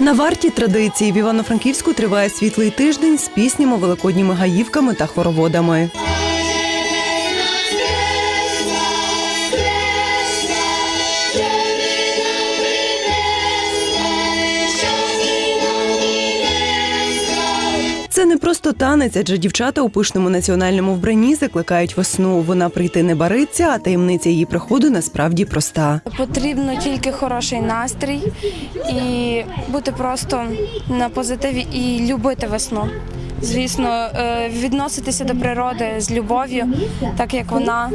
На варті традиції в Івано-Франківську триває світлий тиждень з піснями, великодніми гаївками та хороводами. Це не просто танець, адже дівчата у пишному національному вбранні закликають весну. Вона прийти не бариться, а таємниця її приходу насправді проста. Потрібно тільки хороший настрій і бути просто на позитиві і любити весну. Звісно, е, відноситися до природи з любов'ю, так як вона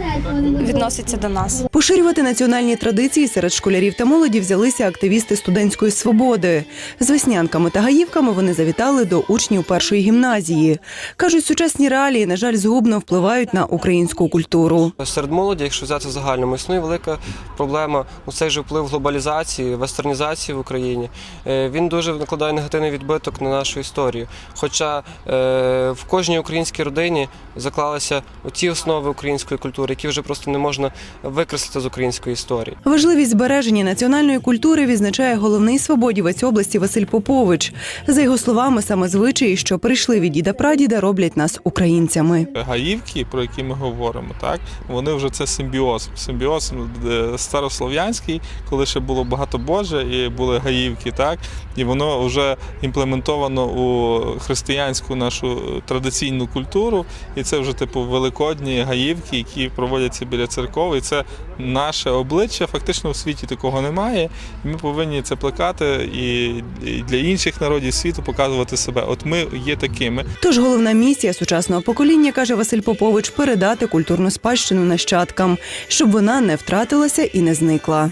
відноситься до нас. Поширювати національні традиції серед школярів та молоді взялися активісти студентської свободи. З веснянками та гаївками вони завітали до учнів першої гімназії. кажуть, сучасні реалії, на жаль, згубно впливають на українську культуру. Серед молоді, якщо взяти загальному, існує велика проблема ну, цей же вплив глобалізації, вестернізації в Україні. Е, Він дуже накладає негативний відбиток на нашу історію. Хоча е, в кожній українській родині заклалися ті основи української культури, які вже просто не можна викреслити з української історії. Важливість збереження національної культури відзначає головний свободівець області Василь Попович. За його словами, саме звичаї, що прийшли від діда прадіда, роблять нас українцями. гаївки, про які ми говоримо, так вони вже це симбіоз. Симбіоз е, старослов'янський, коли ще було багато Боже і були гаївки, так і воно вже імплементовано у християнську нашу традиційну культуру. І це вже типу великодні гаївки, які проводяться біля церков. І це наше обличчя. Фактично у світі такого немає. Ми повинні це плекати і для інших народів світу показувати себе. От ми є такими. Тож головна місія сучасного покоління, каже Василь Попович, передати культурну спадщину нащадкам, щоб вона не втратилася і не зникла.